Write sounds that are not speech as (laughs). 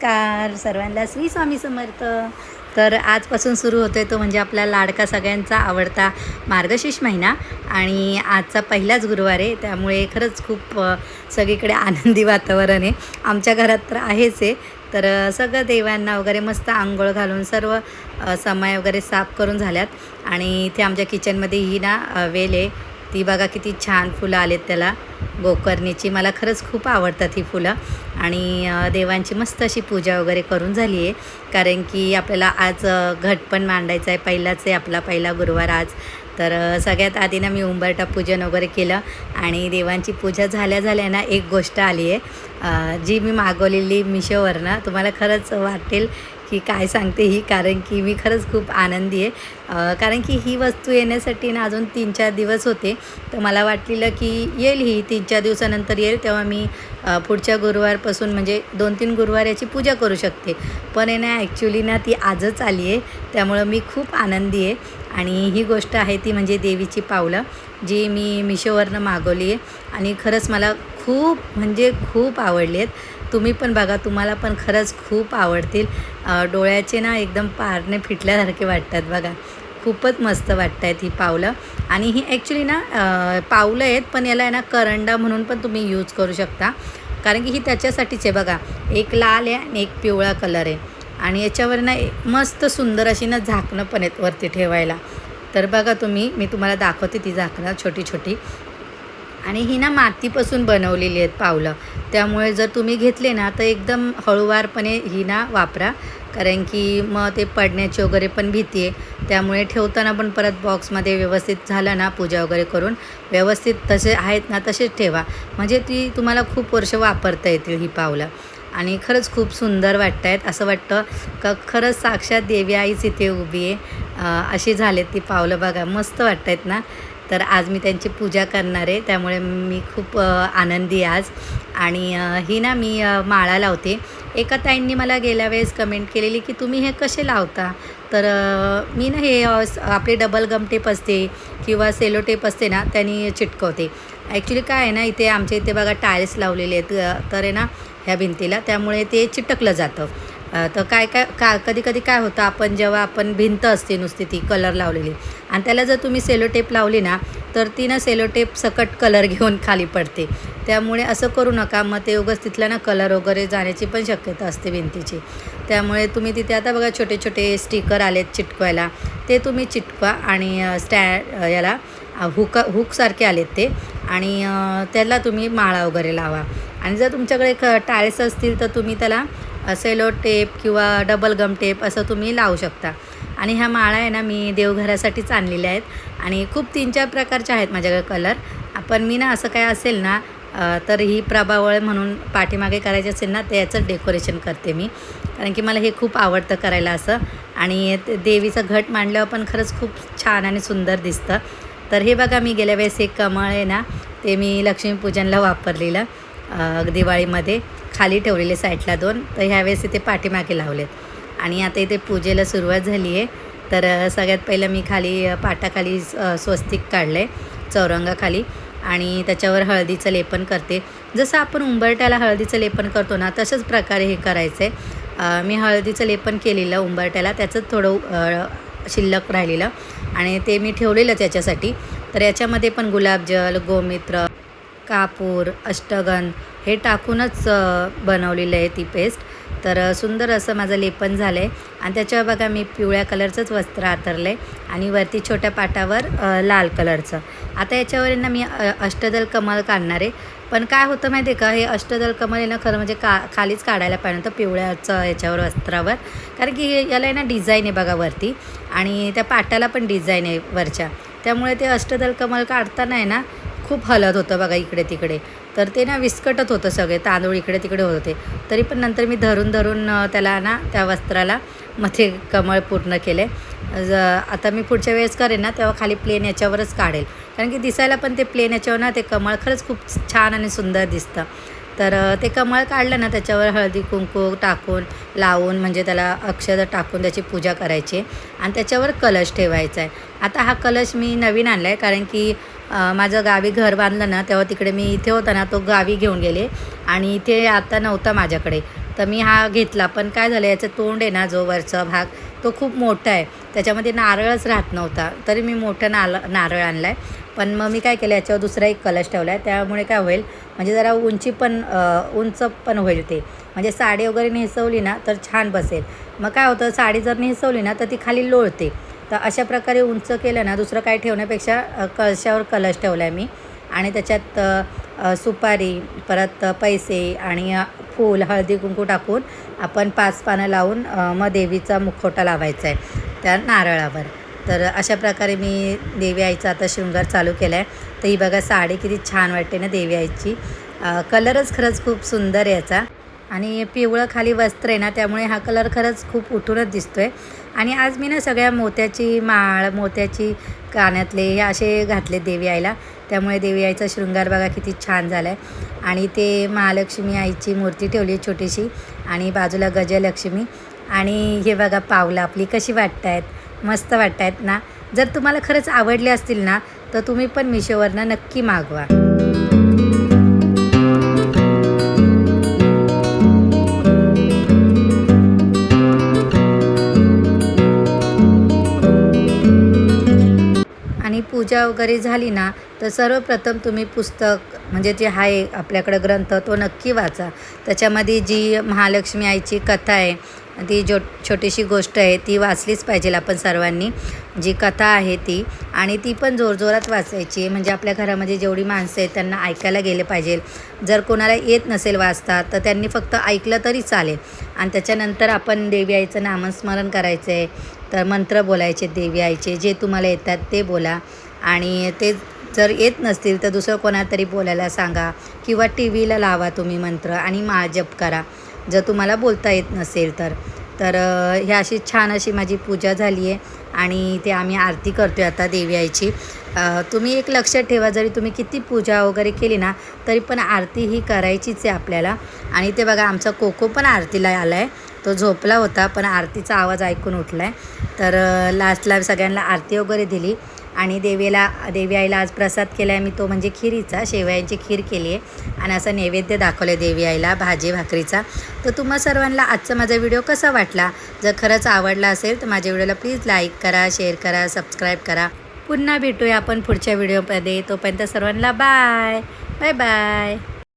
नमस्कार सर्वांना श्री स्वामी समर्थ. तर आजपासून सुरू होतोय तो म्हणजे आपला लाडका सगळ्यांचा आवडता मार्गशीर्ष महिना आणि आजचा पहिलाच गुरुवार आहे. त्यामुळे खरंच खूप सगळीकडे आनंदी वातावरण आहे. आमच्या घरात तर आहेच आहे. तर सगळं देवांना वगैरे मस्त आंघोळ घालून सर्व समय वगैरे साफ करून झाल्यात. आणि इथे आमच्या किचनमध्ये ही ना वेल आहे. ती बघा किती छान फुलं आलेत त्याला. गोकर्णीची. मला खरंच खूप आवडतात ही फुलं. आणि देवांची मस्त अशी पूजा वगैरे करून झाली आहे. कारण की आपल्याला आज घट पण मांडायचा आहे. पहिलाच आहे आपला पहिला गुरुवार आज. तर सगळ्यात आधी ना मी उंबरटा पूजन वगैरे केलं आणि देवांची पूजा झाल्या झाल्या ना एक गोष्ट आली आहे. जी मी मागवलेली मिशोवरनं तुम्हाला खरंच वाटेल की काय सांगते ही कारण की मी खरंच खूप आनंदी आहे. कारण की ही वस्तू येण्यासाठी ना अजून तीन चार दिवस होते. तर मला वाटलेलं की येईल ही तीन चार दिवसानंतर येईल तेव्हा मी पुढच्या गुरुवारपासून म्हणजे दोन तीन गुरुवार याची पूजा करू शकते. पण आहे ना ॲक्च्युली ना ती आजच आली आहे. त्यामुळं मी खूप आनंदी आहे. आणि ही गोष्ट आहे ती म्हणजे देवीची पावलं जी मी मिशोवरनं मागवली आहे. आणि खरंच मला खूप म्हणजे खूप आवडली आहेत. तुम्ही पण बघा तुम्हाला पण खरंच खूप आवडतील. डोळ्याचे ना एकदम पारणे फिटल्यासारखे वाटतात बघा. खूपच मस्त वाटत आहेत ही पावलं. आणि ही ॲक्च्युली ना पावलं आहेत पण याला आहे ना करंडा म्हणून पण तुम्ही यूज करू शकता. कारण की ही त्याच्यासाठीच आहे बघा. एक लाल आहे आणि एक पिवळा कलर आहे. आणि याच्यावर ना मस्त सुंदर अशी ना झाकणं पण आहेत वरती ठेवायला. तर बघा तुम्ही मी तुम्हाला दाखवते ती झाकणं छोटी छोटी. आणि ही ना मातीपासून बनवलेली आहेत पावलं. त्यामुळे जर तुम्ही घेतले ना तर एकदम हळूवारपणे ही ना वापरा. कारण की मग ते पडण्याची वगैरे पण भीती आहे. त्यामुळे ठेवताना पण परत बॉक्समध्ये व्यवस्थित झालं ना पूजा वगैरे करून व्यवस्थित तसे आहेत ना तसेच ठेवा. म्हणजे ती तुम्हाला खूप वर्ष वापरता येतील ही पावलं. आणि खरंच खूप सुंदर वाटत आहेत असं वाटतं का खरंच साक्षात देवी आईच इथे उभी आहे. अशी झालेत ती पावलं बघा. मस्त वाटत आहेत ना? तर आज मी त्यांची पूजा करणार आहे. त्यामुळे मी खूप आनंदी आज. आणि ही ना मी माळा लावते. एका ताईंनी मला गेल्या वेळेस कमेंट केलेली की तुम्ही हे कसे लावता? तर मी ना हे आपले डबल गम टेप असते किंवा सेलो टेप असते ना त्यांनी चिटकवते. ॲक्च्युली काय आहे ना इथे आमच्या इथे बघा टाईल्स लावलेले आहेत. तर आहे ना ह्या भिंतीला. त्यामुळे ते चिटकलं जातं. तर काय काय का कधी कधी काय होतं आपण जेव्हा आपण भिंत असते नुसती ती कलर लावलेली. आणि त्याला जर तुम्ही सेलो टेप लावली ना तर ती ना सेलो टेप सकट कलर (laughs) घेऊन खाली पडते. त्यामुळे असं करू नका. मग ते उगाच तिथला ना कलर वगैरे जाण्याची पण शक्यता असते भिंतीची. त्यामुळे तुम्ही तिथे आता बघा छोटे छोटे स्टिकर आलेत चिटकवायला. ते तुम्ही चिटकवा आणि स्टॅ याला हुक हुकसारखे आलेत ते. आणि त्याला तुम्ही माळा वगैरे लावा. आणि जर तुमच्याकडे क टाळेस असतील तर तुम्ही त्याला सेलो टेप किंवा डबल गम टेप असं तुम्ही लावू शकता. आणि ह्या माळा आहे ना मी देवघरासाठीच आणलेल्या आहेत. आणि खूप तीन चार प्रकारच्या आहेत माझ्याकडे कलर. पण मी ना असं काय असेल ना तर ही प्रभावळ म्हणून पाठीमागे करायची असेल ना त्याचं डेकोरेशन करते मी. कारण की मला हे खूप आवडतं करायला असं. आणि ते देवीचं घट मांडल्यावर पण खरंच खूप छान आणि सुंदर दिसतं. तर हे बघा मी गेल्या वेळेस एक कमळ आहे ना ते मी लक्ष्मीपूजनला वापरलेलं. दिवाळीमध्ये खाली ठेवलेले साईडला दोन. तर ह्यावेळेस इथे पाठीमागे लावलेत. आणि आता इथे पूजेला सुरुवात झाली आहे. तर सगळ्यात पहिलं मी खाली पाटाखाली स्वस्तिक काढलं आहे चौरंगाखाली. आणि त्याच्यावर हळदीचं लेपन करते. जसं आपण उंबरट्याला हळदीचं लेपन करतो ना तशाच प्रकारे हे करायचं आहे मी हळदीचं लेपन केलेलं उंबरट्याला त्याचंच थोडं शिल्लक राहिलेलं. आणि ते मी ठेवलेलं त्याच्यासाठी तर याच्यामध्ये पण गुलाबजल गोमित्र कापूर अष्टगन हे टाकूनच बनवलेलं आहे ती पेस्ट तर सुंदर असं माझं लेपन झालं आहे आणि त्याच्यावर बघा मी पिवळ्या कलरचंच वस्त्र आतरलं आहे आणि वरती छोट्या पाटावर लाल कलरचं आता याच्यावर ना मी अष्टदल कमल काढणार आहे. पण काय होतं माहिती आहे का? हे अष्टदल कमल ना खरं म्हणजे का खालीच काढायला पाहिजे होतं पिवळ्याचं याच्यावर वस्त्रावर. कारण की हे- याला आहे ना डिझाईन आहे बघा वरती. आणि त्या पाटाला पण डिझाईन आहे वरच्या. त्यामुळे ते अष्टदल कमल काढताना आहे ना खूप हलत होतं बघा इकडे तिकडे. तर ते ना विस्कटत होतं सगळे तांदूळ इकडे तिकडे होत होते. तरी पण नंतर मी धरून धरून त्याला ना त्या वस्त्राला मध्ये कमळ पूर्ण केले. ज आता मी पुढच्या वेळेस करेन ना तेव्हा खाली प्लेन याच्यावरच काढेल. कारण की दिसायला पण ते प्लेन याच्यावर ना ते कमळ खरंच खूप छान आणि सुंदर दिसतं. तर ते कमळ काढलं ना त्याच्यावर हळदी कुंकू टाकून लावून म्हणजे त्याला अक्षर टाकून त्याची पूजा करायची. आहे आणि त्याच्यावर कलश ठेवायचा आहे. आता हा कलश मी नवीन आणला आहे कारण की माझं गावी घर बांधलं ना तेव्हा तिकडे मी इथे होता ना तो गावी घेऊन गेले. आणि इथे आता नव्हता माझ्याकडे. तर मी हा घेतला. पण काय झालं याचं तोंड आहे ना जो वरचा भाग तो खूप मोठा आहे. त्याच्यामध्ये नारळच राहत नव्हता. तरी मी मोठं नाल नारळ आणला आहे पण मग मी काय केलं याच्यावर दुसरा एक कलश ठेवला आहे त्यामुळे काय होईल म्हणजे जरा उंची पण उंच पण होईल ते. म्हणजे साडी वगैरे नेसवली ना तर छान बसेल. मग काय होतं साडी जर नेसवली ना तर ती खाली लोळते. तर अशा प्रकारे उंच केलं ना दुसरं काय ठेवण्यापेक्षा कळशावर कलश ठेवला आहे मी. आणि त्याच्यात सुपारी परत पैसे आणि फूल हळदी कुंकू टाकून आपण पाच पानं लावून मग देवीचा मुखवटा लावायचा आहे त्या नारळावर. तर अशा प्रकारे मी देवी आईचा आता शृंगार चालू केला आहे तर ही बघा साडी किती छान वाटते ना देवी आईची. कलरच खरंच खूप सुंदर याचा. आणि पिवळं खाली वस्त्र आहे ना त्यामुळे हा कलर खरंच खूप उठूनच दिसतो आहे आणि आज मी ना सगळ्या मोत्याची माळ मोत्याची कानातले हे असे घातले देवी आईला. त्यामुळे देवी आईचा शृंगार बघा किती छान झाला आहे आणि ते महालक्ष्मी आईची मूर्ती ठेवली आहे छोटीशी आणि बाजूला गजलक्ष्मी. आणि हे बघा पावलं आपली कशी वाटत आहेत मस्त वाटत आहेत ना. जर तुम्हाला खरंच आवडले असतील ना तर तुम्ही पण मिशोवरनं नक्की मागवा. पूजा वगैरे झाली ना तर सर्वप्रथम तुम्ही पुस्तक म्हणजे जे आहे आपल्याकडं ग्रंथ तो नक्की वाचा. त्याच्यामध्ये जी महालक्ष्मी आईची कथा आहे ती जो छोटीशी गोष्ट आहे ती वाचलीच पाहिजे आपण सर्वांनी. जी कथा आहे ती आणि ती पण जोरजोरात वाचायची आहे म्हणजे आपल्या घरामध्ये जेवढी माणसं आहेत त्यांना ऐकायला गेले पाहिजे. जर कोणाला येत नसेल वाचता तर त्यांनी फक्त ऐकलं तरी चालेल. आणि त्याच्यानंतर आपण देवी आईचं नामस्मरण करायचं आहे तर मंत्र बोलायचे देवी आईचे जे तुम्हाला येतात ते बोला. आणि ते जर येत नसतील तर दुसरं कोणाला तरी बोलायला सांगा किंवा टी व्हीला लावा तुम्ही मंत्र आणि महाजप करा. जर तुम्हाला बोलता येत नसेल तर. तर ह्या ही अशी छान अशी माझी पूजा झाली आहे आणि ते आम्ही आरती करतो आहे आता देवी आईची. तुम्ही एक लक्षात ठेवा जरी तुम्ही किती पूजा वगैरे केली ना तरी पण आरती ही करायचीच आहे आपल्याला. आणि ते बघा आमचा कोको पण आरतीला आला आहे तो झोपला होता पण आरतीचा आवाज ऐकून उठला आहे तर लास्टला सगळ्यांना आरती वगैरे दिली. आणि देवीला देवी आईला आज प्रसाद केला आहे मी तो म्हणजे खिरीचा शेवयांची खीर केली आहे आणि असं नैवेद्य दाखवलं आहे देवी आईला भाजी भाकरीचा. तर तुम्हा सर्वांना आजचा माझा व्हिडिओ कसा वाटला? जर खरंच आवडला असेल तर माझ्या व्हिडिओला प्लीज लाईक करा शेअर करा सबस्क्राईब करा. पुन्हा भेटूया आपण पुढच्या व्हिडिओमध्ये. तोपर्यंत सर्वांना बाय. Bye bye.